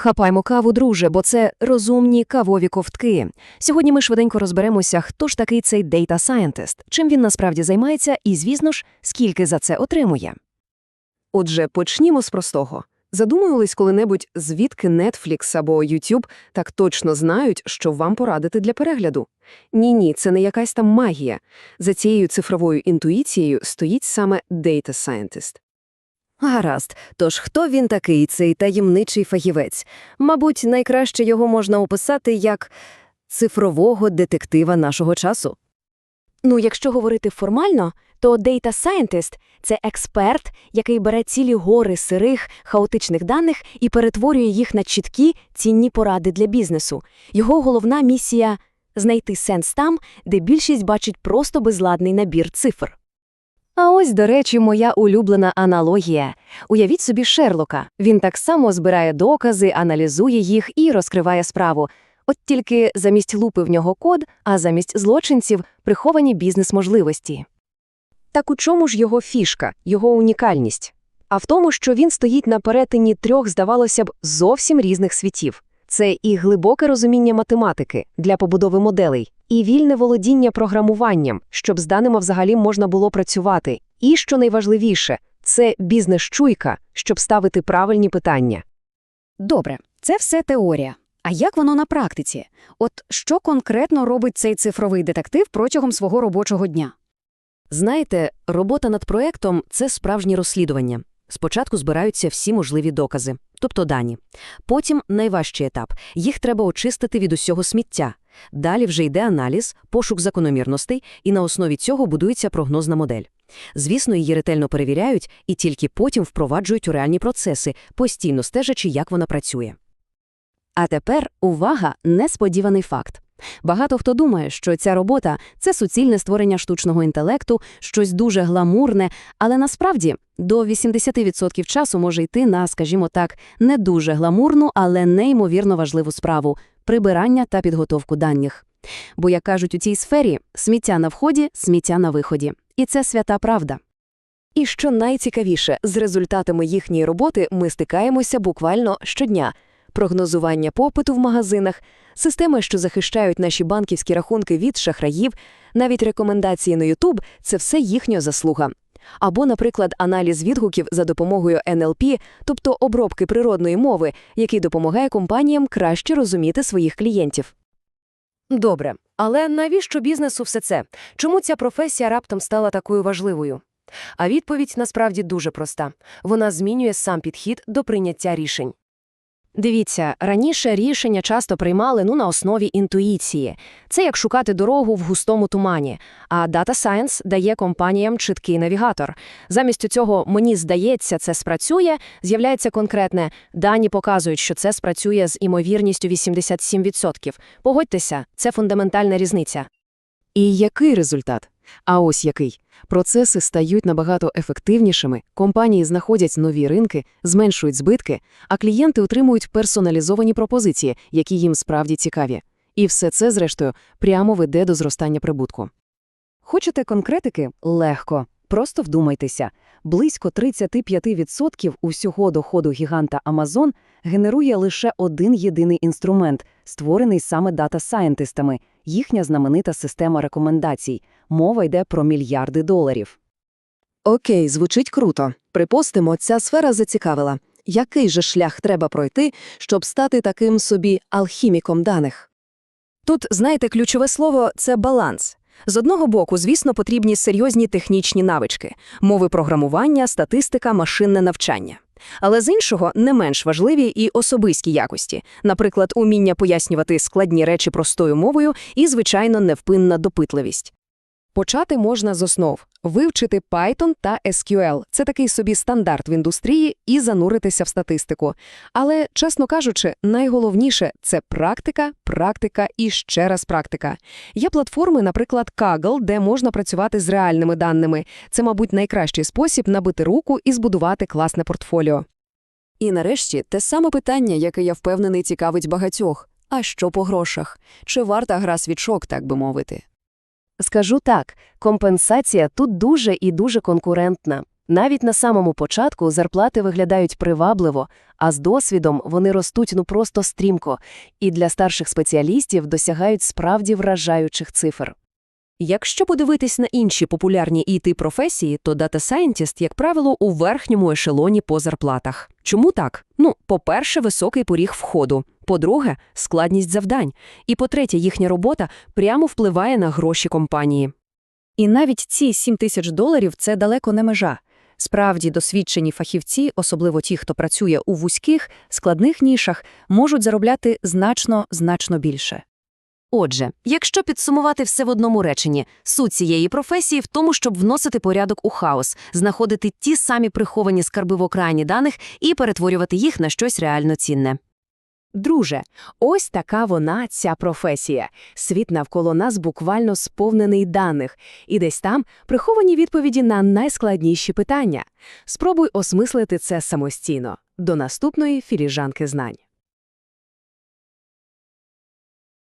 Хапаймо каву, друже, бо це розумні кавові ковтки. Сьогодні ми швиденько розберемося, хто ж такий цей Data Scientist, чим він насправді займається і, звісно ж, скільки за це отримує. Отже, почнімо з простого. Задумувались коли-небудь, звідки Netflix або YouTube так точно знають, що вам порадити для перегляду? Ні-ні, це не якась там магія. За цією цифровою інтуїцією стоїть саме Data Scientist. Гаразд, тож хто він такий, цей таємничий фахівець? Мабуть, найкраще його можна описати як цифрового детектива нашого часу. Ну, якщо говорити формально, то Data Scientist – це експерт, який бере цілі гори сирих, хаотичних даних і перетворює їх на чіткі, цінні поради для бізнесу. Його головна місія – знайти сенс там, де більшість бачить просто безладний набір цифр. А ось, до речі, моя улюблена аналогія. Уявіть собі Шерлока. Він так само збирає докази, аналізує їх і розкриває справу. От тільки замість лупи в нього код, а замість злочинців – приховані бізнес-можливості. Так у чому ж його фішка, його унікальність? А в тому, що він стоїть на перетині трьох, здавалося б, зовсім різних світів. Це і глибоке розуміння математики для побудови моделей, і вільне володіння програмуванням, щоб з даними взагалі можна було працювати. І, що найважливіше, це бізнес-чуйка, щоб ставити правильні питання. Добре, це все теорія. А як воно на практиці? От що конкретно робить цей цифровий детектив протягом свого робочого дня? Знаєте, робота над проектом – це справжнє розслідування. Спочатку збираються всі можливі докази, тобто дані. Потім найважчий етап – їх треба очистити від усього сміття. Далі вже йде аналіз, пошук закономірностей, і на основі цього будується прогнозна модель. Звісно, її ретельно перевіряють і тільки потім впроваджують у реальні процеси, постійно стежачи, як вона працює. А тепер увага, несподіваний факт. Багато хто думає, що ця робота – це суцільне створення штучного інтелекту, щось дуже гламурне, але насправді до 80% часу може йти на, скажімо так, не дуже гламурну, але неймовірно важливу справу – прибирання та підготовку даних. Бо, як кажуть у цій сфері, сміття на вході, сміття на виході. І це свята правда. І що найцікавіше, з результатами їхньої роботи ми стикаємося буквально щодня – прогнозування попиту в магазинах, системи, що захищають наші банківські рахунки від шахраїв, навіть рекомендації на YouTube – це все їхня заслуга. Або, наприклад, аналіз відгуків за допомогою НЛП, тобто обробки природної мови, який допомагає компаніям краще розуміти своїх клієнтів. Добре, але навіщо бізнесу все це? Чому ця професія раптом стала такою важливою? А відповідь насправді дуже проста. Вона змінює сам підхід до прийняття рішень. Дивіться, раніше рішення часто приймали ну, на основі інтуїції. Це як шукати дорогу в густому тумані. А Data Science дає компаніям чіткий навігатор. Замість цього «мені здається, це спрацює» з'являється конкретне «дані показують, що це спрацює з імовірністю 87%». Погодьтеся, це фундаментальна різниця. І який результат? А ось який. Процеси стають набагато ефективнішими, компанії знаходять нові ринки, зменшують збитки, а клієнти отримують персоналізовані пропозиції, які їм справді цікаві. І все це, зрештою, прямо веде до зростання прибутку. Хочете конкретики? Легко. Просто вдумайтеся. Близько 35% усього доходу гіганта Amazon генерує лише один єдиний інструмент, створений саме дата-сайентистами – їхня знаменита система рекомендацій. Мова йде про мільярди доларів. Окей, звучить круто. Припустимо, ця сфера зацікавила. Який же шлях треба пройти, щоб стати таким собі алхіміком даних? Тут, знаєте, ключове слово – це баланс. З одного боку, звісно, потрібні серйозні технічні навички – мови програмування, статистика, машинне навчання. Але з іншого, не менш важливі і особисті якості, наприклад, уміння пояснювати складні речі простою мовою і, звичайно, невпинна допитливість. Почати можна з основ – вивчити Python та SQL. Це такий собі стандарт в індустрії і зануритися в статистику. Але, чесно кажучи, найголовніше – це практика, практика і ще раз практика. Є платформи, наприклад, Kaggle, де можна працювати з реальними даними. Це, мабуть, найкращий спосіб набити руку і збудувати класне портфоліо. І нарешті те саме питання, яке я впевнений цікавить багатьох. А що по грошах? Чи варта гра свічок, так би мовити? Скажу так, компенсація тут дуже і дуже конкурентна. Навіть на самому початку зарплати виглядають привабливо, а з досвідом вони ростуть ну просто стрімко, і для старших спеціалістів досягають справді вражаючих цифр. Якщо подивитись на інші популярні IT-професії, то Data Scientist, як правило, у верхньому ешелоні по зарплатах. Чому так? Ну, по-перше, високий поріг входу. По-друге, складність завдань. І по-третє, їхня робота прямо впливає на гроші компанії. І навіть ці 7 тисяч доларів – це далеко не межа. Справді, досвідчені фахівці, особливо ті, хто працює у вузьких, складних нішах, можуть заробляти значно-значно більше. Отже, якщо підсумувати все в одному реченні, суть цієї професії в тому, щоб вносити порядок у хаос, знаходити ті самі приховані скарби в окраїні даних і перетворювати їх на щось реально цінне. Друже, ось така вона, ця професія. Світ навколо нас буквально сповнений даних, і десь там приховані відповіді на найскладніші питання. Спробуй осмислити це самостійно. До наступної філіжанки знань.